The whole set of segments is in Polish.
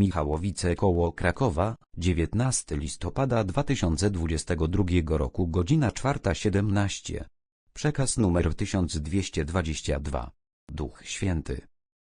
Michałowice koło Krakowa, 19 listopada 2022 roku godzina 4.17. Przekaz numer 1222. Duch Święty.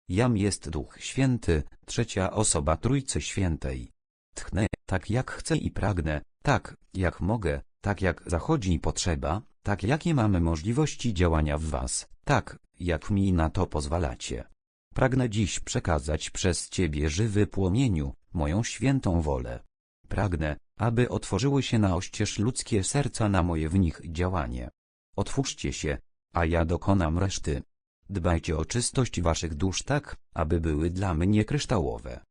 Jam jest Duch Święty, trzecia osoba Trójcy Świętej. Tchnę, tak jak chcę i pragnę, tak, jak mogę, tak jak zachodzi potrzeba, tak jakie mamy możliwości działania w Was, tak, jak mi na to pozwalacie. Pragnę dziś przekazać przez Ciebie żywy płomieniu, moją świętą wolę. Pragnę, aby otworzyły się na oścież ludzkie serca na moje w nich działanie. Otwórzcie się, a ja dokonam reszty. Dbajcie o czystość waszych dusz tak, aby były dla mnie kryształowe.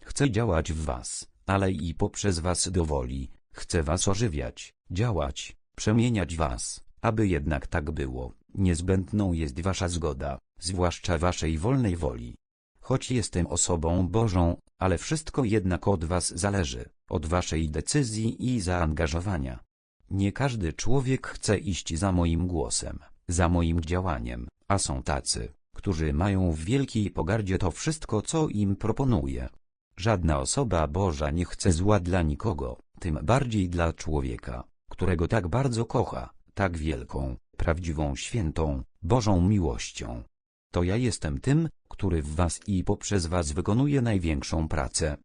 Chcę działać w was, ale i poprzez was do woli, chcę was ożywiać, działać, przemieniać was, aby jednak tak było, niezbędną jest wasza zgoda, zwłaszcza waszej wolnej woli. Choć jestem osobą Bożą, ale wszystko jednak od was zależy, od waszej decyzji i zaangażowania. Nie każdy człowiek chce iść za moim głosem, za moim działaniem, a są tacy, którzy mają w wielkiej pogardzie to wszystko, co im proponuję. Żadna osoba Boża nie chce zła dla nikogo, tym bardziej dla człowieka, którego tak bardzo kocha, tak wielką, prawdziwą świętą, Bożą miłością. To ja jestem tym, który w was i poprzez was wykonuje największą pracę.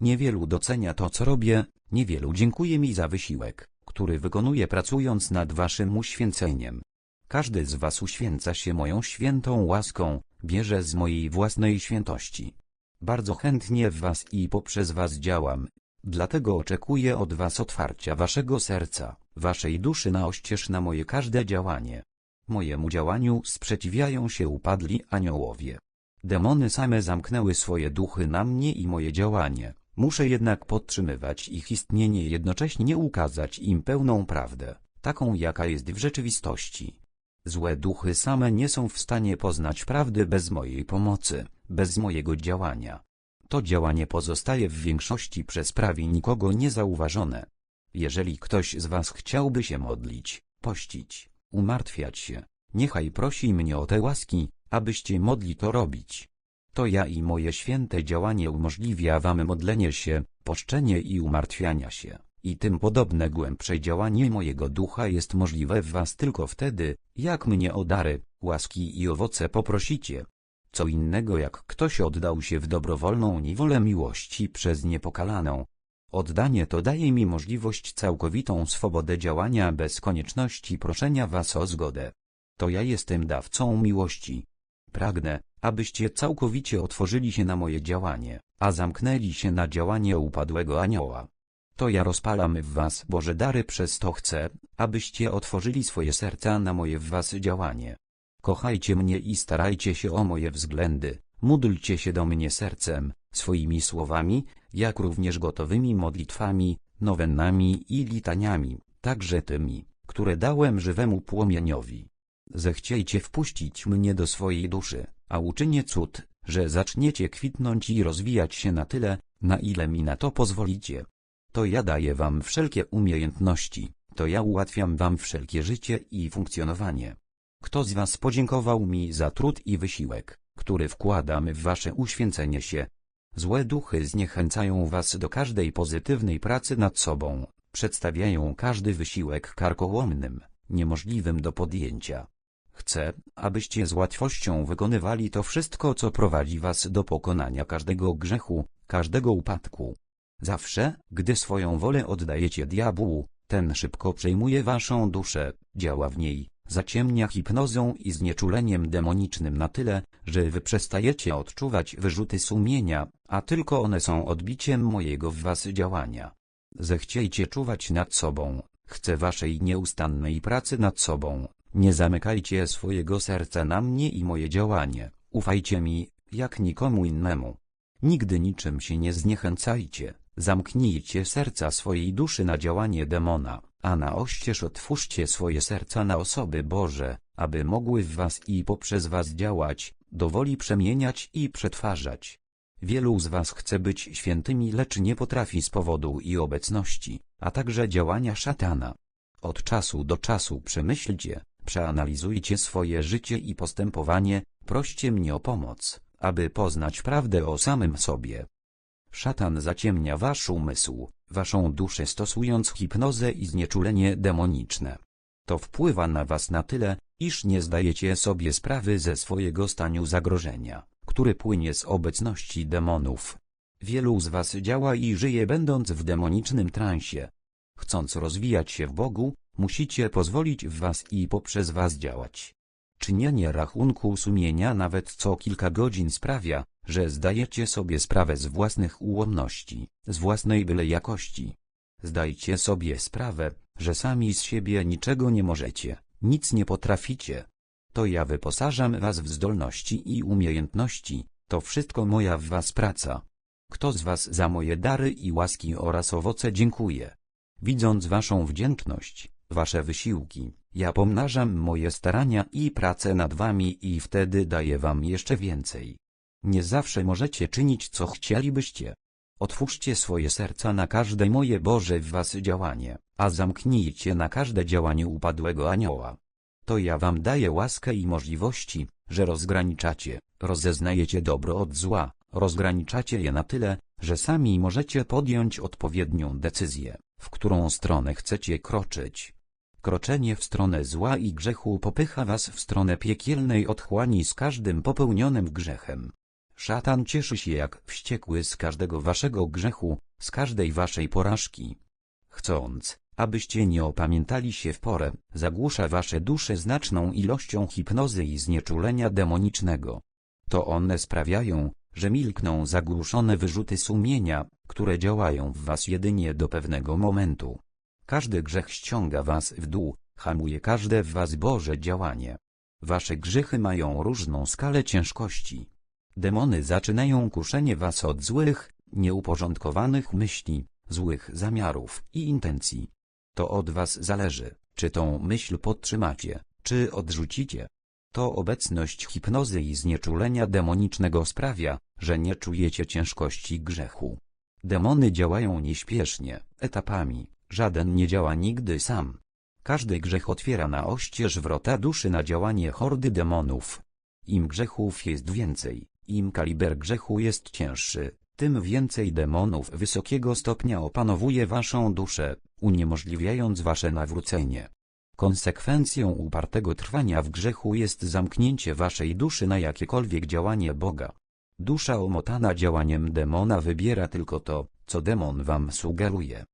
Niewielu docenia to, co robię, niewielu dziękuję mi za wysiłek, który wykonuję pracując nad waszym uświęceniem. Każdy z was uświęca się moją świętą łaską, bierze z mojej własnej świętości. Bardzo chętnie w was i poprzez was działam, dlatego oczekuję od was otwarcia waszego serca, waszej duszy na oścież na moje każde działanie. Mojemu działaniu sprzeciwiają się upadli aniołowie. Demony same zamknęły swoje duchy na mnie i moje działanie. Muszę jednak podtrzymywać ich istnienie jednocześnie ukazać im pełną prawdę, taką jaka jest w rzeczywistości. Złe duchy same nie są w stanie poznać prawdy bez mojej pomocy, bez mojego działania. To działanie pozostaje w większości przez prawie nikogo niezauważone. Jeżeli ktoś z was chciałby się modlić, pościć, umartwiać się, niechaj prosi mnie o te łaski, abyście mogli to robić. To ja i moje święte działanie umożliwia wam modlenie się, poszczenie i umartwiania się, i tym podobne głębsze działanie mojego ducha jest możliwe w was tylko wtedy, jak mnie o dary, łaski i owoce poprosicie. Co innego jak ktoś oddał się w dobrowolną niewolę miłości przez niepokalaną. Oddanie to daje mi możliwość całkowitą swobodę działania bez konieczności proszenia was o zgodę. To ja jestem dawcą miłości. Pragnę, abyście całkowicie otworzyli się na moje działanie, a zamknęli się na działanie upadłego anioła. To ja rozpalam w was Boże dary przez to chcę, abyście otworzyli swoje serca na moje w was działanie. Kochajcie mnie i starajcie się o moje względy, módlcie się do mnie sercem, swoimi słowami, jak również gotowymi modlitwami, nowennami i litaniami, także tymi, które dałem żywemu płomieniowi. Zechciejcie wpuścić mnie do swojej duszy, a uczynię cud, że zaczniecie kwitnąć i rozwijać się na tyle, na ile mi na to pozwolicie. To ja daję wam wszelkie umiejętności, to ja ułatwiam wam wszelkie życie i funkcjonowanie. Kto z was podziękował mi za trud i wysiłek, który wkładam w wasze uświęcenie się? Złe duchy zniechęcają was do każdej pozytywnej pracy nad sobą, przedstawiają każdy wysiłek karkołomnym, niemożliwym do podjęcia. Chcę, abyście z łatwością wykonywali to wszystko, co prowadzi was do pokonania każdego grzechu, każdego upadku. Zawsze, gdy swoją wolę oddajecie diabłu, ten szybko przejmuje waszą duszę, działa w niej, zaciemnia hipnozą i znieczuleniem demonicznym na tyle, że wy przestajecie odczuwać wyrzuty sumienia, a tylko one są odbiciem mojego w was działania. Zechciejcie czuwać nad sobą, chcę waszej nieustannej pracy nad sobą, nie zamykajcie swojego serca na mnie i moje działanie, ufajcie mi, jak nikomu innemu. Nigdy niczym się nie zniechęcajcie, zamknijcie serca swojej duszy na działanie demona, a na oścież otwórzcie swoje serca na osoby Boże, aby mogły w was i poprzez was działać, dowoli przemieniać i przetwarzać. Wielu z was chce być świętymi, lecz nie potrafi z powodu i obecności, a także działania szatana. Od czasu do czasu przemyślcie, Przeanalizujcie swoje życie i postępowanie, proście mnie o pomoc, aby poznać prawdę o samym sobie. Szatan zaciemnia wasz umysł, waszą duszę stosując hipnozę i znieczulenie demoniczne. To wpływa na was na tyle, iż nie zdajecie sobie sprawy ze swojego stanu zagrożenia, który płynie z obecności demonów. Wielu z was działa i żyje będąc w demonicznym transie. Chcąc rozwijać się w Bogu, musicie pozwolić w was i poprzez was działać. Czynienie rachunku sumienia nawet co kilka godzin sprawia, że zdajecie sobie sprawę z własnych ułomności, z własnej byle jakości. Zdajcie sobie sprawę, że sami z siebie niczego nie możecie, nic nie potraficie. To ja wyposażam was w zdolności i umiejętności, to wszystko moja w was praca. Kto z was za moje dary i łaski oraz owoce dziękuje? Widząc waszą wdzięczność, wasze wysiłki, ja pomnażam moje starania i pracę nad wami i wtedy daję wam jeszcze więcej. Nie zawsze możecie czynić co chcielibyście. Otwórzcie swoje serca na każde moje Boże w was działanie, a zamknijcie na każde działanie upadłego anioła. To ja wam daję łaskę i możliwości, że rozgraniczacie, rozeznajecie dobro od zła, rozgraniczacie je na tyle, że sami możecie podjąć odpowiednią decyzję, w którą stronę chcecie kroczyć. Kroczenie w stronę zła i grzechu popycha was w stronę piekielnej otchłani z każdym popełnionym grzechem. Szatan cieszy się jak wściekły z każdego waszego grzechu, z każdej waszej porażki. Chcąc, abyście nie opamiętali się w porę, zagłusza wasze dusze znaczną ilością hipnozy i znieczulenia demonicznego. To one sprawiają, że milkną zagłuszone wyrzuty sumienia, które działają w was jedynie do pewnego momentu. Każdy grzech ściąga was w dół, hamuje każde w was Boże działanie. Wasze grzechy mają różną skalę ciężkości. Demony zaczynają kuszenie was od złych, nieuporządkowanych myśli, złych zamiarów i intencji. To od was zależy, czy tą myśl podtrzymacie, czy odrzucicie. To obecność hipnozy i znieczulenia demonicznego sprawia, że nie czujecie ciężkości grzechu. Demony działają nieśpiesznie, etapami, żaden nie działa nigdy sam. Każdy grzech otwiera na oścież wrota duszy na działanie hordy demonów. Im grzechów jest więcej, im kaliber grzechu jest cięższy, tym więcej demonów wysokiego stopnia opanowuje waszą duszę, uniemożliwiając wasze nawrócenie. Konsekwencją upartego trwania w grzechu jest zamknięcie waszej duszy na jakiekolwiek działanie Boga. Dusza omotana działaniem demona wybiera tylko to, co demon wam sugeruje.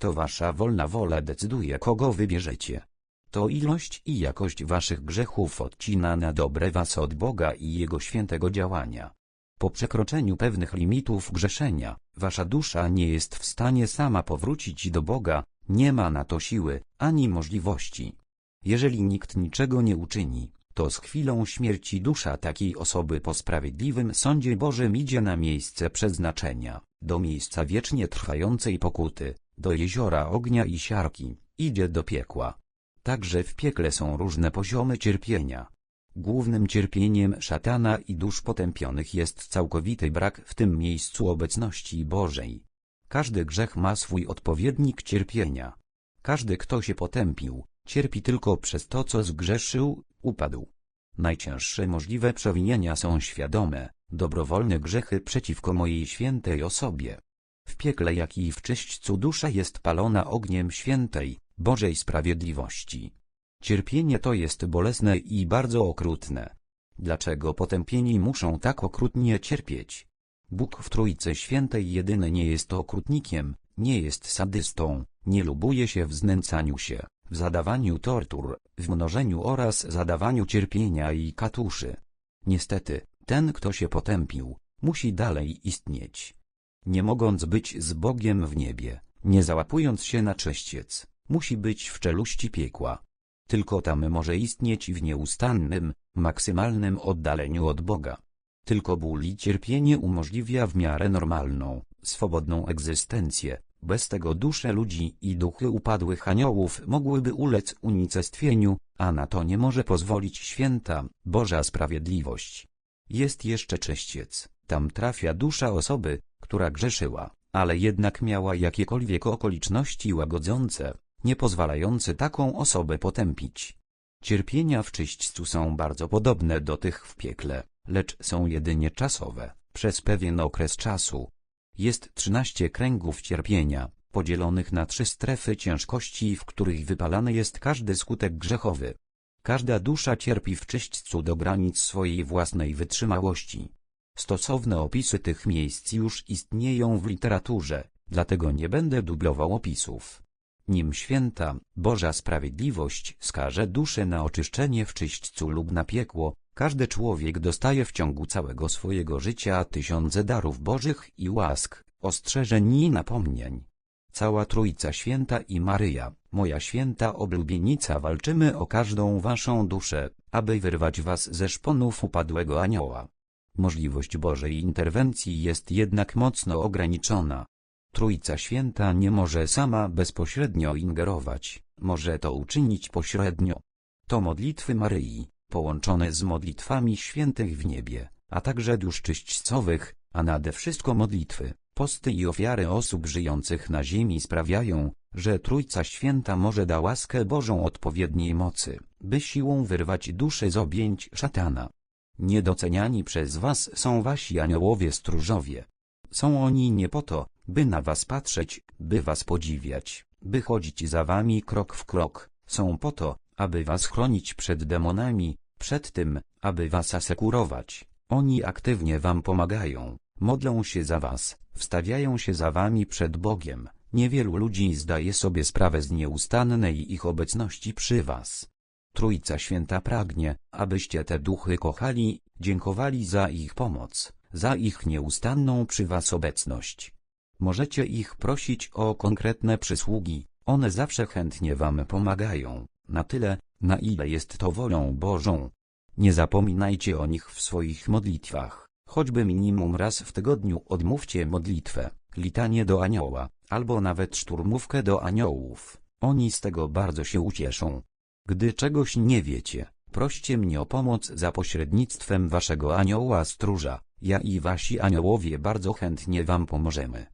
To wasza wolna wola decyduje kogo wybierzecie. To ilość i jakość waszych grzechów odcina na dobre was od Boga i Jego świętego działania. Po przekroczeniu pewnych limitów grzeszenia, wasza dusza nie jest w stanie sama powrócić do Boga, nie ma na to siły, ani możliwości. Jeżeli nikt niczego nie uczyni, to z chwilą śmierci dusza takiej osoby po sprawiedliwym sądzie Bożym idzie na miejsce przeznaczenia, do miejsca wiecznie trwającej pokuty, do jeziora ognia i siarki, idzie do piekła. Także w piekle są różne poziomy cierpienia. Głównym cierpieniem szatana i dusz potępionych jest całkowity brak w tym miejscu obecności Bożej. Każdy grzech ma swój odpowiednik cierpienia. Każdy, kto się potępił, cierpi tylko przez to, co zgrzeszył, upadł. Najcięższe możliwe przewinienia są świadome, dobrowolne grzechy przeciwko mojej świętej osobie. W piekle jak i w czyśćcu dusza jest palona ogniem świętej, Bożej sprawiedliwości. Cierpienie to jest bolesne i bardzo okrutne. Dlaczego potępieni muszą tak okrutnie cierpieć? Bóg w Trójcy Świętej jedyny nie jest okrutnikiem, nie jest sadystą, nie lubuje się w znęcaniu się, w zadawaniu tortur, w mnożeniu oraz zadawaniu cierpienia i katuszy. Niestety, ten kto się potępił, musi dalej istnieć. Nie mogąc być z Bogiem w niebie, nie załapując się na czyściec, musi być w czeluści piekła. Tylko tam może istnieć w nieustannym, maksymalnym oddaleniu od Boga. Tylko ból i cierpienie umożliwia w miarę normalną, swobodną egzystencję. Bez tego dusze ludzi i duchy upadłych aniołów mogłyby ulec unicestwieniu, a na to nie może pozwolić święta, Boża sprawiedliwość. Jest jeszcze czyściec, tam trafia dusza osoby, która grzeszyła, ale jednak miała jakiekolwiek okoliczności łagodzące, nie pozwalające taką osobę potępić. Cierpienia w czyśćcu są bardzo podobne do tych w piekle, lecz są jedynie czasowe, przez pewien okres czasu. Jest trzynaście kręgów cierpienia, podzielonych na trzy strefy ciężkości, w których wypalany jest każdy skutek grzechowy. Każda dusza cierpi w czyśćcu do granic swojej własnej wytrzymałości. Stosowne opisy tych miejsc już istnieją w literaturze, dlatego nie będę dublował opisów. Nim święta, Boża Sprawiedliwość skaże duszę na oczyszczenie w czyśćcu lub na piekło, każdy człowiek dostaje w ciągu całego swojego życia tysiące darów Bożych i łask, ostrzeżeń i napomnień. Cała Trójca Święta i Maryja, moja święta oblubienica walczymy o każdą waszą duszę, aby wyrwać was ze szponów upadłego anioła. Możliwość Bożej interwencji jest jednak mocno ograniczona. Trójca Święta nie może sama bezpośrednio ingerować, może to uczynić pośrednio. To modlitwy Maryi, połączone z modlitwami świętych w niebie, a także dusz czyśćcowych, a nade wszystko modlitwy, posty i ofiary osób żyjących na ziemi sprawiają, że Trójca Święta może da łaskę Bożą odpowiedniej mocy, by siłą wyrwać duszę z objęć szatana. Niedoceniani przez was są wasi aniołowie stróżowie. Są oni nie po to, by na was patrzeć, by was podziwiać, by chodzić za wami krok w krok, są po to, aby was chronić przed demonami, przed tym, aby was asekurować. Oni aktywnie wam pomagają, modlą się za was, wstawiają się za wami przed Bogiem. Niewielu ludzi zdaje sobie sprawę z nieustannej ich obecności przy was. Trójca Święta pragnie, abyście te duchy kochali, dziękowali za ich pomoc, za ich nieustanną przy was obecność. Możecie ich prosić o konkretne przysługi, one zawsze chętnie wam pomagają, na tyle, na ile jest to wolą Bożą. Nie zapominajcie o nich w swoich modlitwach, choćby minimum raz w tygodniu odmówcie modlitwę, litanie do anioła, albo nawet szturmówkę do aniołów. Oni z tego bardzo się ucieszą. Gdy czegoś nie wiecie, proście mnie o pomoc za pośrednictwem waszego anioła stróża, ja i wasi aniołowie bardzo chętnie wam pomożemy.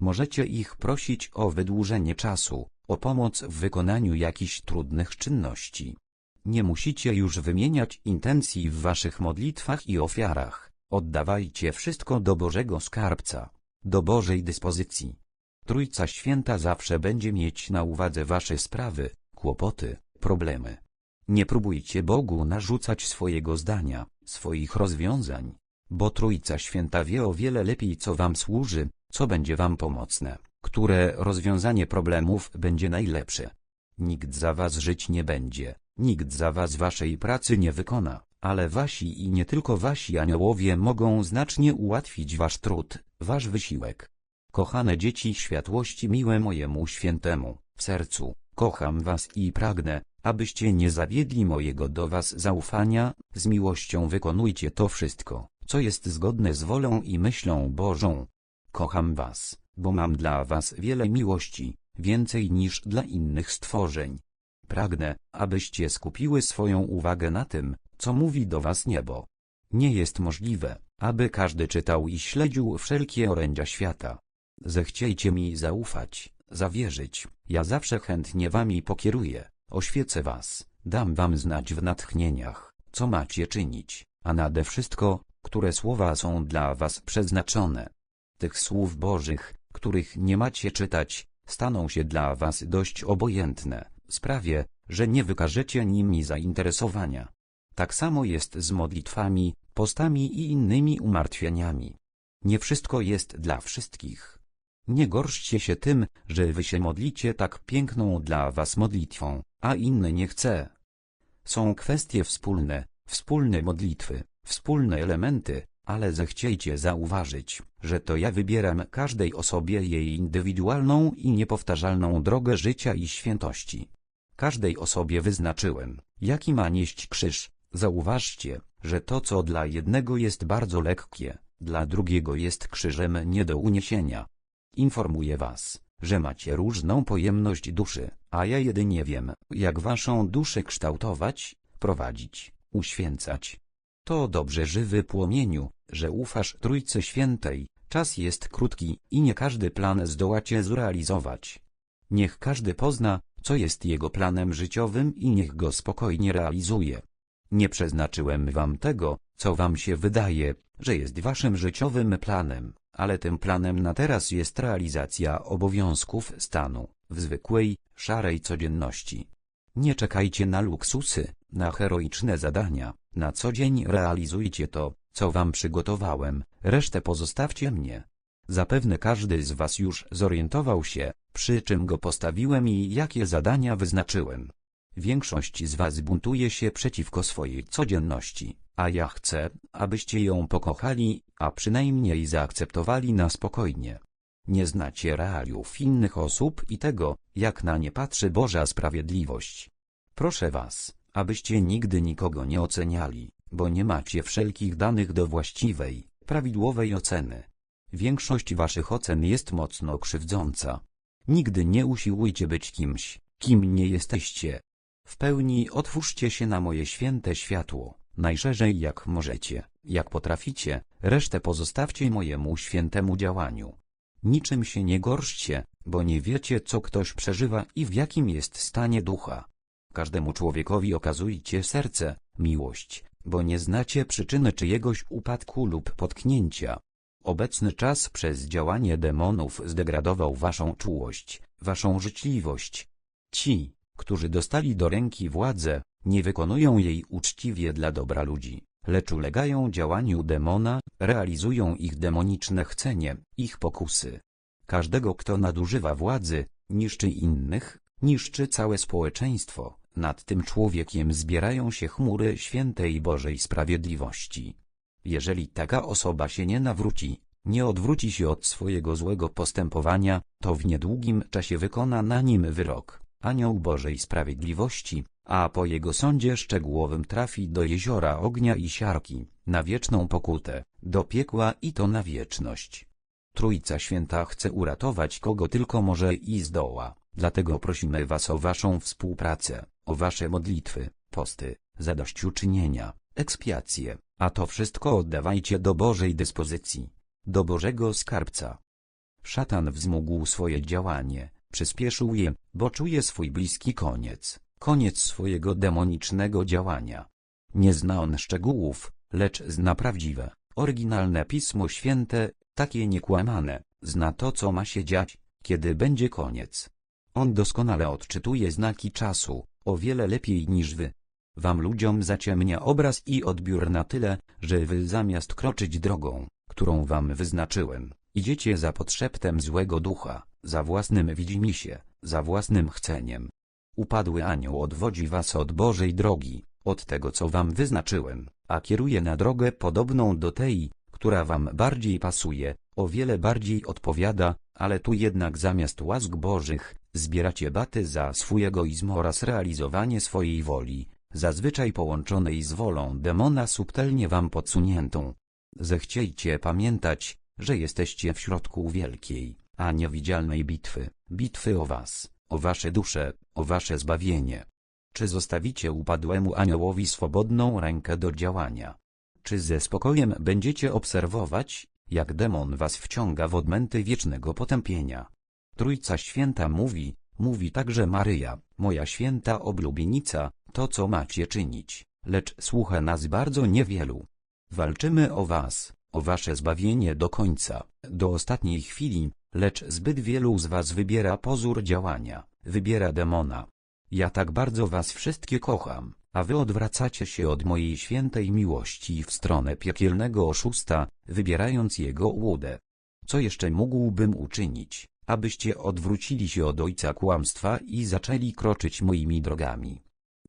Możecie ich prosić o wydłużenie czasu, o pomoc w wykonaniu jakichś trudnych czynności. Nie musicie już wymieniać intencji w waszych modlitwach i ofiarach. Oddawajcie wszystko do Bożego Skarbca, do Bożej dyspozycji. Trójca Święta zawsze będzie mieć na uwadze wasze sprawy, kłopoty, problemy. Nie próbujcie Bogu narzucać swojego zdania, swoich rozwiązań, bo Trójca Święta wie o wiele lepiej co wam służy, co będzie wam pomocne, które rozwiązanie problemów będzie najlepsze. Nikt za was żyć nie będzie, nikt za was waszej pracy nie wykona, ale wasi i nie tylko wasi aniołowie mogą znacznie ułatwić wasz trud, wasz wysiłek. Kochane dzieci światłości miłe mojemu świętemu, w sercu, kocham was i pragnę, abyście nie zawiedli mojego do was zaufania, z miłością wykonujcie to wszystko, co jest zgodne z wolą i myślą Bożą. Kocham was, bo mam dla was wiele miłości, więcej niż dla innych stworzeń. Pragnę, abyście skupiły swoją uwagę na tym, co mówi do was niebo. Nie jest możliwe, aby każdy czytał i śledził wszelkie orędzia świata. Zechciejcie mi zaufać, zawierzyć, ja zawsze chętnie wami pokieruję, oświecę was, dam wam znać w natchnieniach, co macie czynić, a nade wszystko, które słowa są dla was przeznaczone. Tych słów bożych, których nie macie czytać, staną się dla was dość obojętne, sprawię, że nie wykażecie nimi zainteresowania. Tak samo jest z modlitwami, postami i innymi umartwieniami. Nie wszystko jest dla wszystkich. Nie gorszcie się tym, że wy się modlicie tak piękną dla was modlitwą, a inny nie chce. Są kwestie wspólne, wspólne modlitwy, wspólne elementy, ale zechciejcie zauważyć, że to ja wybieram każdej osobie jej indywidualną i niepowtarzalną drogę życia i świętości. Każdej osobie wyznaczyłem, jaki ma nieść krzyż. Zauważcie, że to co dla jednego jest bardzo lekkie, dla drugiego jest krzyżem nie do uniesienia. Informuję was, że macie różną pojemność duszy, a ja jedynie wiem, jak waszą duszę kształtować, prowadzić, uświęcać. To dobrze żywy płomieniu, że ufasz Trójcy Świętej, czas jest krótki i nie każdy plan zdołacie zrealizować. Niech każdy pozna, co jest jego planem życiowym i niech go spokojnie realizuje. Nie przeznaczyłem wam tego, co wam się wydaje, że jest waszym życiowym planem, ale tym planem na teraz jest realizacja obowiązków stanu, w zwykłej, szarej codzienności. Nie czekajcie na luksusy, na heroiczne zadania, na co dzień realizujcie to, co wam przygotowałem, resztę pozostawcie mnie. Zapewne każdy z was już zorientował się, przy czym go postawiłem i jakie zadania wyznaczyłem. Większość z was buntuje się przeciwko swojej codzienności, a ja chcę, abyście ją pokochali, a przynajmniej zaakceptowali na spokojnie. Nie znacie realiów innych osób i tego, jak na nie patrzy Boża sprawiedliwość. Proszę was, abyście nigdy nikogo nie oceniali, bo nie macie wszelkich danych do właściwej, prawidłowej oceny. Większość waszych ocen jest mocno krzywdząca. Nigdy nie usiłujcie być kimś, kim nie jesteście. W pełni otwórzcie się na moje święte światło, najszerzej jak możecie, jak potraficie, resztę pozostawcie mojemu świętemu działaniu. Niczym się nie gorszcie, bo nie wiecie co ktoś przeżywa i w jakim jest stanie ducha. Każdemu człowiekowi okazujcie serce, miłość, bo nie znacie przyczyny czyjegoś upadku lub potknięcia. Obecny czas przez działanie demonów zdegradował waszą czułość, waszą życzliwość. Ci, którzy dostali do ręki władzę, nie wykonują jej uczciwie dla dobra ludzi, lecz ulegają działaniu demona, realizują ich demoniczne chcenie, ich pokusy. Każdego, kto nadużywa władzy, niszczy innych, niszczy całe społeczeństwo. Nad tym człowiekiem zbierają się chmury świętej Bożej Sprawiedliwości. Jeżeli taka osoba się nie nawróci, nie odwróci się od swojego złego postępowania, to w niedługim czasie wykona na nim wyrok, anioł Bożej Sprawiedliwości, a po jego sądzie szczegółowym trafi do jeziora ognia i siarki, na wieczną pokutę, do piekła i to na wieczność. Trójca Święta chce uratować kogo tylko może i zdoła, dlatego prosimy Was o Waszą współpracę, o Wasze modlitwy, posty, zadośćuczynienia, ekspiacje, a to wszystko oddawajcie do Bożej dyspozycji, do Bożego Skarbca. Szatan wzmógł swoje działanie, przyspieszył je, bo czuje swój bliski koniec, koniec swojego demonicznego działania. Nie zna on szczegółów, lecz zna prawdziwe, oryginalne Pismo Święte, takie niekłamane, zna to co ma się dziać, kiedy będzie koniec. On doskonale odczytuje znaki czasu, o wiele lepiej niż wy. Wam ludziom zaciemnia obraz i odbiór na tyle, że wy zamiast kroczyć drogą, którą wam wyznaczyłem, idziecie za podszeptem złego ducha, za własnym widzimisię, za własnym chceniem. Upadły anioł odwodzi was od Bożej drogi, od tego co wam wyznaczyłem, a kieruje na drogę podobną do tej, która wam bardziej pasuje, o wiele bardziej odpowiada, ale tu jednak zamiast łask Bożych, zbieracie baty za swój egoizm oraz realizowanie swojej woli, zazwyczaj połączonej z wolą demona subtelnie wam podsuniętą. Zechciejcie pamiętać, że jesteście w środku wielkiej, a niewidzialnej bitwy, bitwy o was, o wasze dusze, o wasze zbawienie. Czy zostawicie upadłemu aniołowi swobodną rękę do działania? Czy ze spokojem będziecie obserwować, jak demon was wciąga w odmęty wiecznego potępienia? Trójca Święta mówi, mówi także Maryja, moja święta oblubienica, to co macie czynić, lecz słucha nas bardzo niewielu. Walczymy o was, o wasze zbawienie do końca, do ostatniej chwili, lecz zbyt wielu z was wybiera pozór działania, wybiera demona. Ja tak bardzo was wszystkie kocham, a wy odwracacie się od mojej świętej miłości w stronę piekielnego oszusta, wybierając jego łudę. Co jeszcze mógłbym uczynić, abyście odwrócili się od ojca kłamstwa i zaczęli kroczyć moimi drogami?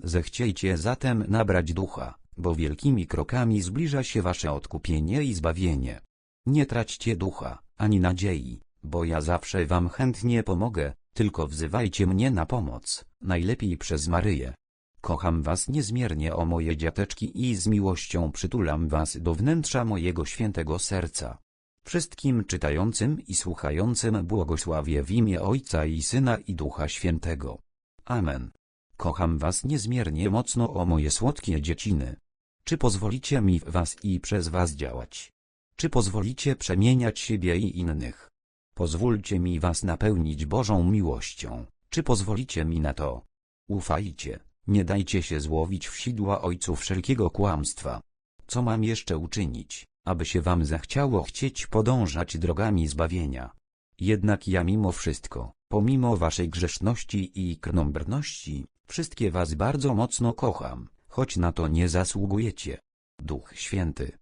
Zechciejcie zatem nabrać ducha, bo wielkimi krokami zbliża się wasze odkupienie i zbawienie. Nie traćcie ducha, ani nadziei, bo ja zawsze wam chętnie pomogę, tylko wzywajcie mnie na pomoc, najlepiej przez Maryję. Kocham was niezmiernie o moje dziateczki i z miłością przytulam was do wnętrza mojego świętego serca. Wszystkim czytającym i słuchającym błogosławię w imię Ojca i Syna i Ducha Świętego. Amen. Kocham was niezmiernie mocno o moje słodkie dzieciny. Czy pozwolicie mi w was i przez was działać? Czy pozwolicie przemieniać siebie i innych? Pozwólcie mi was napełnić Bożą miłością. Czy pozwolicie mi na to? Ufajcie, nie dajcie się złowić w sidła ojców wszelkiego kłamstwa. Co mam jeszcze uczynić, aby się wam zachciało chcieć podążać drogami zbawienia. Jednak ja mimo wszystko, pomimo waszej grzeszności i krnąbrności, wszystkie was bardzo mocno kocham, choć na to nie zasługujecie. Duch Święty,